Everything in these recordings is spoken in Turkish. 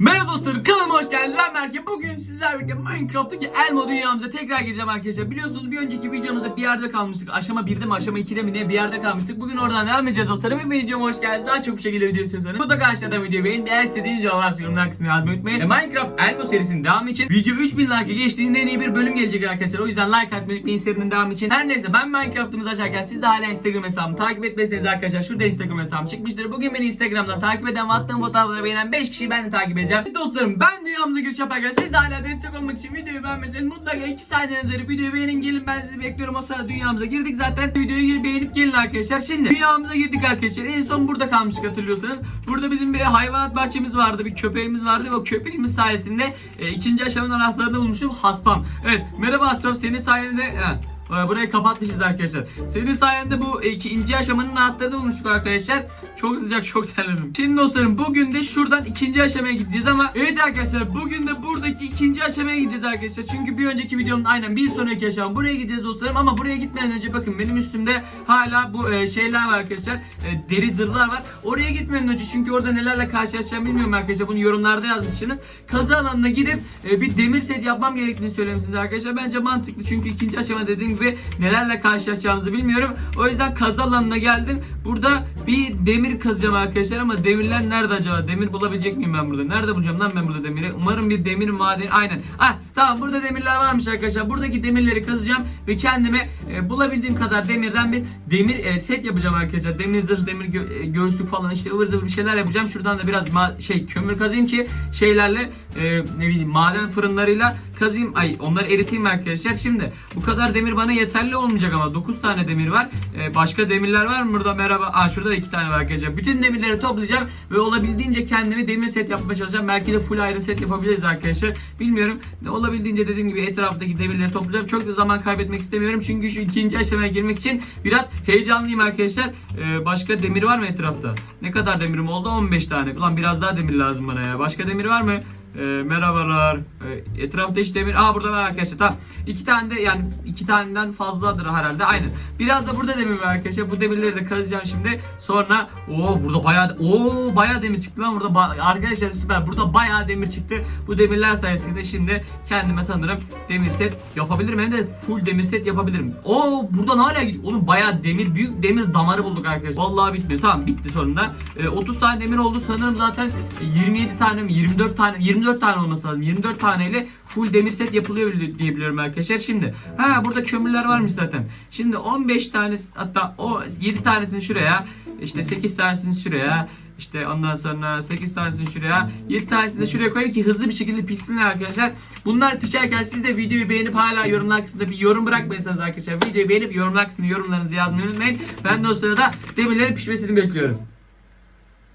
Merhaba dostlarım kanalıma hoş geldiniz. Ben Berke. Bugün sizlerle birlikte Minecraft'taki Elmo dünyamıza tekrar gireceğim arkadaşlar. Biliyorsunuz bir önceki videomuzda bir yerde kalmıştık. Aşama 1'de mi aşama 2'de mi ne bir yerde kalmıştık. Bugün oradan devam edeceğiz dostlarım. Ve videoma hoş geldiniz. Daha çok bir şekilde video istiyorsanız Mutlaka aşağıdan videoyu beğenin Eğer istediğiniz cevap varsa yorumlar kısmına yazmayı unutmayın. E, Minecraft Elmo serisinin devamı için Video 3000 like'ı geçtiğinde en iyi bir bölüm gelecek arkadaşlar. O yüzden like atmayı unutmayın serinin devamı için. Her neyse ben Minecraft'ımızı açarken siz de hala Instagram hesabımı takip etmeseniz arkadaşlar Şurada Instagram hesabım çıkmıştır. Bugün beni Instagram'dan takip eden ve attığım fotoğrafları beğenen 5 kişiyi ben de takip edeceğim Dostlarım ben dünyamıza giriş yaparken siz de hala destek olmak için videoyu beğenmeseniz mutlaka 2 saniyeniz ayırıp videoyu beğenin gelin. Ben sizi bekliyorum. O sırada dünyamıza girdik zaten. Videoyu gir beğenip gelin arkadaşlar. Şimdi dünyamıza girdik arkadaşlar. En son burada kalmıştık hatırlıyorsanız. Burada bizim bir hayvanat bahçemiz vardı bir köpeğimiz vardı ve o köpeğimiz sayesinde e, ikinci aşamanın anahtarını bulmuşum. Haspam. Evet merhaba Haspam. Senin sayende e, Burayı kapatmışız arkadaşlar. Senin sayende bu ikinci aşamanın anahtarını bulmuştuk arkadaşlar. Çok sıcak çok terledim. Şimdi dostlarım bugün de şuradan ikinci aşamaya gideceğiz ama evet arkadaşlar bugün de buradaki ikinci aşamaya gideceğiz arkadaşlar. Çünkü bir önceki videomun aynen bir sonraki aşama buraya gideceğiz dostlarım ama buraya gitmeden önce bakın benim üstümde hala bu e, şeyler var arkadaşlar. E, deri zırhlar var. Oraya gitmeden önce çünkü orada nelerle karşılaşacağım bilmiyorum arkadaşlar. Bunu yorumlarda yazmışsınız. Kazı alanına gidip e, bir demir set yapmam gerektiğini söylemişsiniz arkadaşlar. Bence mantıklı çünkü ikinci aşama dediğim gibi nelerle karşılaşacağımızı bilmiyorum. O yüzden kazı alanına geldim. Burada bir demir kazacağım arkadaşlar ama demirler nerede acaba? Demir bulabilecek miyim ben burada? Nerede bulacağım lan ben burada demiri? Umarım bir demir madeni. Aynen. Ah tamam burada demirler varmış arkadaşlar. Buradaki demirleri kazacağım ve kendime e, bulabildiğim kadar demirden bir demir e, set yapacağım arkadaşlar. Demir zırh, demir gö- e, göğüslük falan işte ıvır zıvır bir şeyler yapacağım. Şuradan da biraz şey kömür kazayım ki şeylerle e, ne bileyim maden fırınlarıyla kazayım. Ay onları eriteyim arkadaşlar. Şimdi bu kadar demir bana yeterli olmayacak ama 9 tane demir var. E, başka demirler var mı burada? Merhaba. Aa şurada da 2 tane var arkadaşlar. Bütün demirleri toplayacağım ve olabildiğince kendime demir set yapmaya çalışacağım. Belki de full iron set yapabiliriz arkadaşlar. Bilmiyorum. Ne olabildiğince dediğim gibi etraftaki demirleri toplayacağım. Çok da zaman kaybetmek istemiyorum. Çünkü şu ikinci aşamaya girmek için biraz heyecanlıyım arkadaşlar. Ee, başka demir var mı etrafta? Ne kadar demirim oldu? 15 tane. Ulan biraz daha demir lazım bana ya. Başka demir var mı? Ee, merhabalar. Ee, etrafta hiç demir. Aa burada var arkadaşlar. Tamam. İki tane de yani iki taneden fazladır herhalde. Aynen. Biraz da burada demir var arkadaşlar. Bu demirleri de kazacağım şimdi. Sonra o burada bayağı o bayağı demir çıktı lan burada. Arkadaşlar süper. Burada bayağı demir çıktı. Bu demirler sayesinde şimdi kendime sanırım demir set yapabilirim. Hem de full demir set yapabilirim. Oo buradan hala gidiyor. Oğlum bayağı demir büyük demir damarı bulduk arkadaşlar. Vallahi bitmiyor. Tamam bitti sonunda. Ee, 30 tane demir oldu sanırım zaten 27 tane mi 24 tane 24 tane olması lazım. 24 taneyle full demir set yapılıyor diye biliyorum arkadaşlar. Şimdi ha burada kömürler varmış zaten. Şimdi 15 tanesi hatta o 7 tanesini şuraya işte 8 tanesini şuraya işte ondan sonra 8 tanesini şuraya 7 tanesini de şuraya koyayım ki hızlı bir şekilde pişsinler arkadaşlar. Bunlar pişerken siz de videoyu beğenip hala yorumlar kısmında bir yorum bırakmayırsanız arkadaşlar videoyu beğenip yorumlar kısmında yorumlarınızı yazmayı unutmayın. Ben de o sırada demirlerin pişmesini bekliyorum.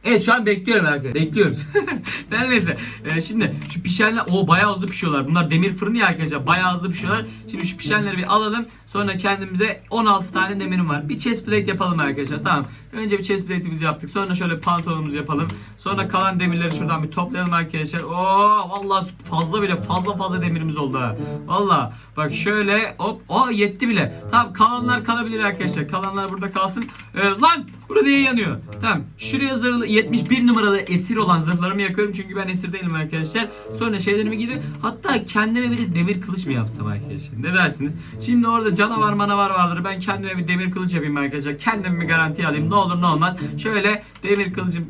Evet şu an bekliyorum arkadaşlar. Bekliyoruz. Her neyse. Ee, şimdi şu pişenler o bayağı hızlı pişiyorlar. Bunlar demir fırını ya arkadaşlar. Bayağı hızlı pişiyorlar. Şimdi şu pişenleri bir alalım. Sonra kendimize 16 tane demirim var. Bir chest plate yapalım arkadaşlar. Tamam. Önce bir chest plate'imizi yaptık. Sonra şöyle pantolonumuzu yapalım. Sonra kalan demirleri şuradan bir toplayalım arkadaşlar. Oo vallahi fazla bile fazla fazla demirimiz oldu ha. Vallahi bak şöyle hop o yetti bile. Tamam kalanlar kalabilir arkadaşlar. Kalanlar burada kalsın. Ee, lan burada niye yanıyor? Tamam. Şuraya zırhlı 71 numaralı esir olan zırhlarımı yakıyorum çünkü ben esir değilim arkadaşlar. Sonra şeylerimi giydim. Hatta kendime bir de demir kılıç mı yapsam arkadaşlar? Ne dersiniz? Şimdi orada canavar manavar vardır. Ben kendime bir demir kılıç yapayım arkadaşlar. Kendimi bir garantiye alayım. Ne olur ne olmaz. Şöyle demir kılıcım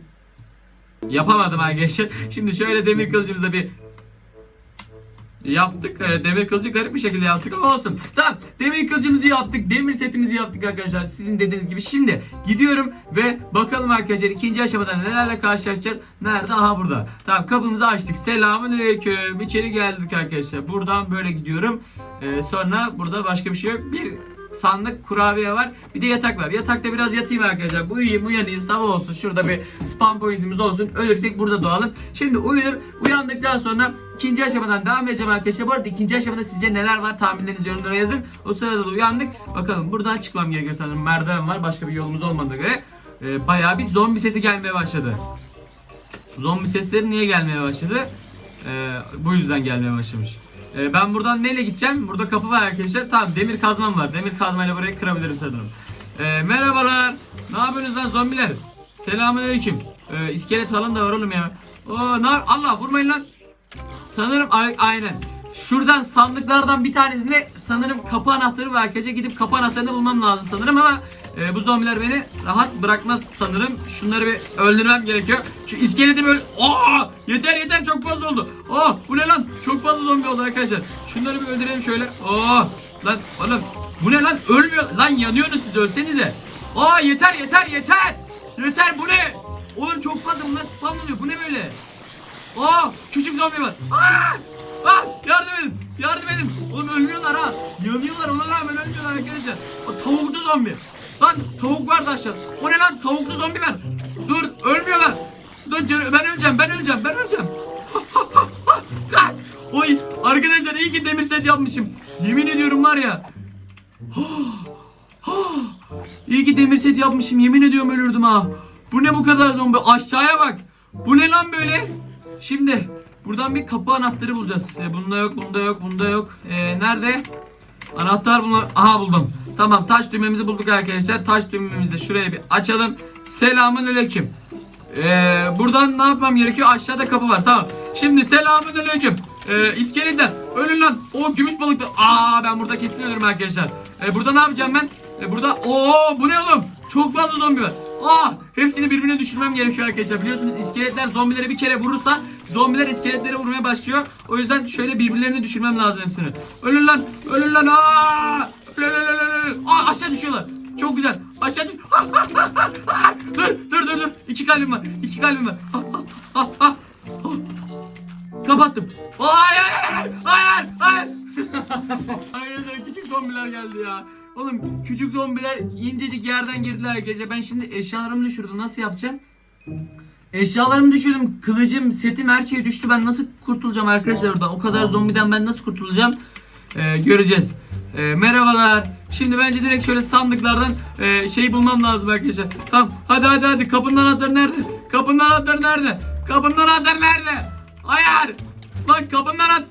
yapamadım arkadaşlar. Şimdi şöyle demir kılıcımızda bir Yaptık. Ee, Demir kılıcı garip bir şekilde yaptık ama olsun. Tamam. Demir kılıcımızı yaptık. Demir setimizi yaptık arkadaşlar. Sizin dediğiniz gibi. Şimdi gidiyorum ve bakalım arkadaşlar ikinci aşamada nelerle karşılaşacağız. Nerede? Aha burada. Tamam kapımızı açtık. Selamun aleyküm. İçeri geldik arkadaşlar. Buradan böyle gidiyorum. Ee, sonra burada başka bir şey yok. Bir sandık kurabiye var. Bir de yatak var. Yatakta biraz yatayım arkadaşlar. Bu uyuyayım uyanayım sabah olsun. Şurada bir spam pointimiz olsun. Ölürsek burada doğalım. Şimdi uyudum. Uyandıktan sonra ikinci aşamadan devam edeceğim arkadaşlar. Bu arada ikinci aşamada sizce neler var tahminlerinizi yorumlara yazın. O sırada da uyandık. Bakalım buradan çıkmam gerekiyor sanırım. Merdiven var. Başka bir yolumuz olmadığına göre. Ee, bayağı bir zombi sesi gelmeye başladı. Zombi sesleri niye gelmeye başladı? Ee, bu yüzden gelmeye başlamış. Ee, ben buradan neyle gideceğim? Burada kapı var arkadaşlar. Tamam demir kazmam var. Demir kazmayla burayı kırabilirim sanırım. Ee, merhabalar. Ne yapıyorsunuz lan zombiler? Selamünaleyküm. Ee, iskelet falan da var oğlum ya. Oo, ne Allah vurmayın lan. Sanırım aynen. Şuradan sandıklardan bir tanesinde sanırım kapı anahtarı var arkadaşlar. Gidip kapı anahtarını bulmam lazım sanırım ama e, bu zombiler beni rahat bırakmaz sanırım. Şunları bir öldürmem gerekiyor. Şu iskeleti böyle... Aa! Yeter yeter çok fazla oldu. Aa bu ne lan? Çok fazla zombi oldu arkadaşlar. Şunları bir öldürelim şöyle. Aa! Lan oğlum bu ne lan? Ölmüyor. Lan yanıyorsunuz siz ölsenize. Aa yeter yeter yeter. Yeter bu ne? Oğlum çok fazla bunlar spam. Bu ne böyle? Aa küçük zombi var. Aa! Aa yardım edin. Yardım edin. Oğlum ölmüyorlar ha. Yanıyorlar ona rağmen ölmüyorlar arkadaşlar. Aa, tavuklu zombi. Lan tavuk vardı aşağı. O ne lan? Tavuklu zombi var. Dur ölmüyorlar. Dur ben öleceğim ben öleceğim ben öleceğim. Kaç. Oy arkadaşlar iyi ki demir set yapmışım. Yemin ediyorum var ya. İyi ki demir set yapmışım. Yemin ediyorum ölürdüm ha. Bu ne bu kadar zombi? Aşağıya bak. Bu ne lan böyle? Şimdi buradan bir kapı anahtarı bulacağız. E, bunda yok, bunda yok, bunda yok. E, nerede? Anahtar bunlar. Aha buldum. Tamam taş düğmemizi bulduk arkadaşlar. Taş düğmemizi de şuraya bir açalım. Selamun aleyküm. Ee, buradan ne yapmam gerekiyor? Aşağıda kapı var. Tamam. Şimdi selamun aleyküm. Ee, iskeletler. Ölün lan. O gümüş balıklı. Aa ben burada kesin ölürüm arkadaşlar. Ee, burada ne yapacağım ben? Ee, burada Oo bu ne oğlum? Çok fazla zombi var. Aa hepsini birbirine düşürmem gerekiyor arkadaşlar. Biliyorsunuz iskeletler zombileri bir kere vurursa zombiler iskeletlere vurmaya başlıyor. O yüzden şöyle birbirlerini düşürmem lazım hepsini. Ölün lan. Ölün lan. Aa! Aşağı düşüyorlar. Çok güzel. Aşağı düş. dur dur dur dur. İki kalbim var. İki kalbim var. Kapattım. Hayır hayır hayır hayır. Arkadaşlar küçük zombiler geldi ya. Oğlum küçük zombiler incecik yerden girdiler gece. Ben şimdi eşyalarımı düşürdüm. Nasıl yapacağım? Eşyalarımı düşürdüm. Kılıcım, setim her şey düştü. Ben nasıl kurtulacağım arkadaşlar oradan? O kadar zombiden ben nasıl kurtulacağım? Ee, göreceğiz. Ee, merhabalar. Şimdi bence direkt şöyle sandıklardan e, şey bulmam lazım arkadaşlar. Tamam. Hadi hadi hadi. Kapının anahtarı nerede? Kapının anahtarı nerede? Kapının anahtarı nerede? Hayır. Lan kapının anahtarı.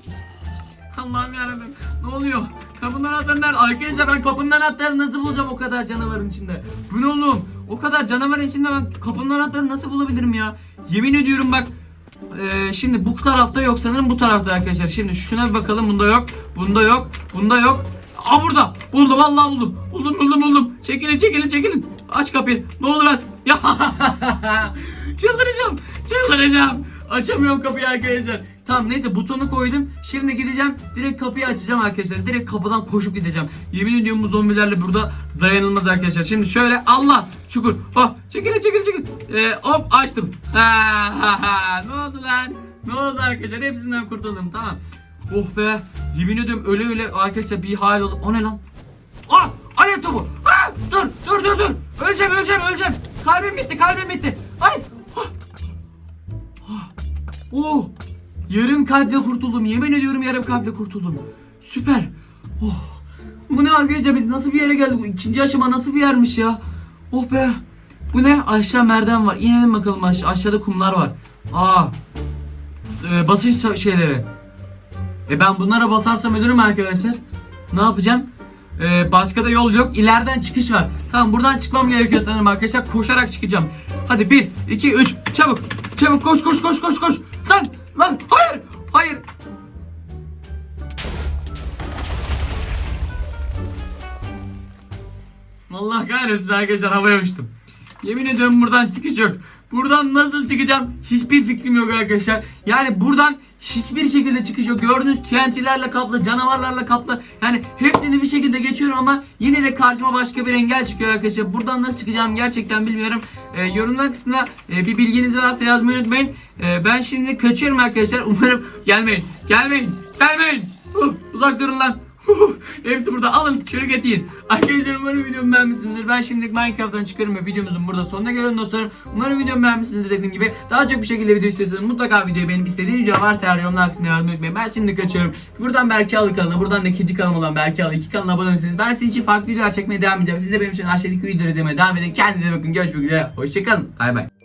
Allah'ım yarabbim. Ne oluyor? Kapının anahtarı nerede? Arkadaşlar ben kapının anahtarını nasıl bulacağım o kadar canavarın içinde? Bu ne oğlum? O kadar canavarın içinde ben kapının anahtarını nasıl bulabilirim ya? Yemin ediyorum bak. Ee, şimdi bu tarafta yok sanırım bu tarafta arkadaşlar. Şimdi şuna bir bakalım. Bunda yok. Bunda yok. Bunda yok. Aa burada. Buldum vallahi buldum. Buldum buldum buldum. Çekilin çekilin çekilin. Aç kapıyı. Ne olur aç. Ya çıldıracağım. Çıldıracağım. Açamıyorum kapıyı arkadaşlar. Tamam neyse butonu koydum. Şimdi gideceğim. Direkt kapıyı açacağım arkadaşlar. Direkt kapıdan koşup gideceğim. Yemin ediyorum bu zombilerle burada dayanılmaz arkadaşlar. Şimdi şöyle Allah çukur. Oh çekilin çekilin çekilin. Ee, hop açtım. Ne oldu lan? Ne oldu arkadaşlar? Hepsinden kurtuldum tamam. Oh be. Yemin ediyorum öyle öyle arkadaşlar bir hal oldu. O ne lan? Aa! Alev topu! Aa! Dur! Dur dur dur! Öleceğim öleceğim öleceğim! Kalbim bitti kalbim bitti! Ay! Ah! Ah! Oh! Yarım kalple kurtuldum. Yemin ediyorum yarım kalple kurtuldum. Süper. Oh! Bu ne arkadaşlar biz nasıl bir yere geldik? Bu ikinci aşama nasıl bir yermiş ya? Oh be! Bu ne? Aşağı merdiven var. İnelim bakalım aşağı. Aşağıda kumlar var. Aa! Ee, basınç şeyleri. E ben bunlara basarsam ölürüm arkadaşlar. Ne yapacağım? Ee, başka da yol yok. İleriden çıkış var. Tamam buradan çıkmam gerekiyor sanırım arkadaşlar. Koşarak çıkacağım. Hadi 1, 2, 3. Çabuk. Çabuk koş koş koş koş koş. Lan lan hayır. Hayır. Allah kahretsin arkadaşlar havaya uçtum. Yemin ediyorum buradan çıkış yok. Buradan nasıl çıkacağım hiçbir fikrim yok arkadaşlar. Yani buradan hiçbir şekilde çıkış yok. Gördüğünüz TNT'lerle kaplı, canavarlarla kaplı. Yani hepsini bir şekilde geçiyorum ama yine de karşıma başka bir engel çıkıyor arkadaşlar. Buradan nasıl çıkacağım gerçekten bilmiyorum. Ee, yorumlar kısmına e, bir bilginiz varsa yazmayı unutmayın. Ee, ben şimdi kaçıyorum arkadaşlar. Umarım gelmeyin. Gelmeyin. Gelmeyin. Huh, uzak durun lan. Huh, Hepsi burada alın çürük yiyin. Arkadaşlar umarım videomu beğenmişsinizdir. Ben şimdilik Minecraft'tan çıkıyorum ve videomuzun burada sonuna geliyorum dostlarım. Umarım videomu beğenmişsinizdir dediğim gibi. Daha çok bir şekilde video istiyorsanız mutlaka videoyu beğenip istediğiniz video varsa eğer yorumlar kısmına yazmayı unutmayın. Ben şimdi kaçıyorum. Buradan Berke Alı kanalına, buradan da ikinci kanalım olan Berke Alı iki kanalına abone olursanız ben sizin için farklı videolar çekmeye devam edeceğim. Siz de benim için aşağıdaki videoları izlemeye devam edin. Kendinize bakın. Görüşmek üzere. Hoşçakalın. Bay bay.